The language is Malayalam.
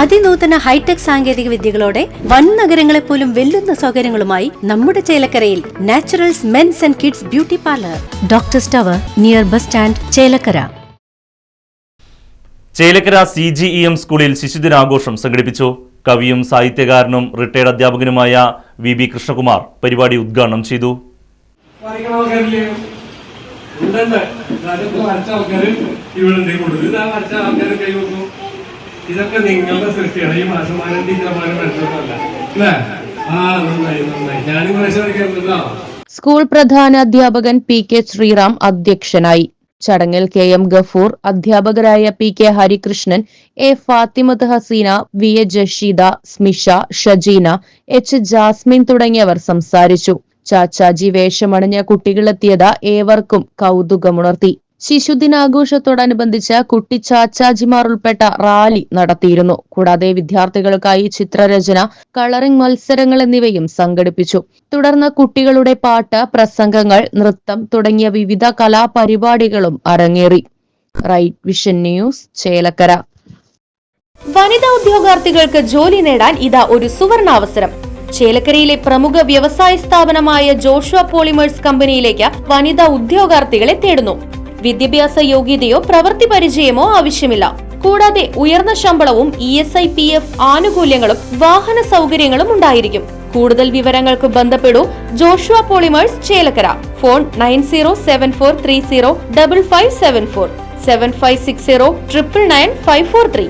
അതിനൂതന ഹൈടെക് സാങ്കേതിക വിദ്യകളോടെ വൻ നഗരങ്ങളെ പോലും വെല്ലുന്ന സൗകര്യങ്ങളുമായി നമ്മുടെ ചേലക്കരയിൽ naturals men's and kids beauty parlour. Doctor stover near bus stand Chelakkara. Chelakkara C G E M സ്കൂളിൽ ശിശുദിനാഘോഷം സംഘടിപ്പിച്ചു. കവിയും സാഹിത്യകാരനും റിട്ടയർഡ് അധ്യാപകനുമായ വി ബി കൃഷ്ണകുമാർ പരിപാടി ഉദ്ഘാടനം ചെയ്തു. ഇവിടെ ഇതൊക്കെ നിങ്ങളുടെ സൃഷ്ടിയാണ്. ഈ മാഷമാരും ടീച്ചർമാരും വരച്ചതല്ല അല്ലേ? ആ നന്നായി നന്നായി. ഞാനും കുറേശ്ശെ സ്കൂൾ പ്രധാന അധ്യാപകൻ പി കെ ശ്രീറാം അധ്യക്ഷനായി. ചടങ്ങിൽ കെ എം ഗഫൂർ അധ്യാപകരായ P K Harikrishnan A Fathimath Haseena V A Jasheeda Smisha Shajeena H Jasmine തുടങ്ങിയവർ സംസാരിച്ചു. ചാച്ചാജി വേഷമണിഞ്ഞ കുട്ടികളെത്തിയത് ഏവർക്കും കൗതുകമുണർത്തി. ശിശുദിനാഘോഷത്തോടനുബന്ധിച്ച് കുട്ടി ചാച്ചാജിമാർ ഉൾപ്പെട്ട റാലി നടത്തിയിരുന്നു. കൂടാതെ വിദ്യാർത്ഥികൾക്കായി ചിത്രരചന കളറിംഗ് മത്സരങ്ങൾ എന്നിവയും സംഘടിപ്പിച്ചു. തുടർന്ന് കുട്ടികളുടെ പാട്ട് പ്രസംഗങ്ങൾ നൃത്തം തുടങ്ങിയ വിവിധ കലാപരിപാടികളും അരങ്ങേറി. Right Vision News Chelakkara. വനിതാ ഉദ്യോഗാർത്ഥികൾക്ക് ജോലി നേടാൻ ഇതാ ഒരു സുവർണാവസരം. ചേലക്കരയിലെ പ്രമുഖ വ്യവസായ സ്ഥാപനമായ ജോഷുവ പോളിമേഴ്സ് കമ്പനിയിലേക്ക് വനിതാ ഉദ്യോഗാർത്ഥികളെ തേടുന്നു. വിദ്യാഭ്യാസ യോഗ്യതയോ പ്രവൃത്തി പരിചയമോ ആവശ്യമില്ല. കൂടാതെ ഉയർന്ന ശമ്പളവും E S I P F ആനുകൂല്യങ്ങളും വാഹന സൗകര്യങ്ങളും ഉണ്ടായിരിക്കും. കൂടുതൽ വിവരങ്ങൾക്ക് ബന്ധപ്പെടൂ Joshua Polymers Chelakkara. Phone nine zero seven four three zero double five seven four. Seven five six zero triple nine five four three.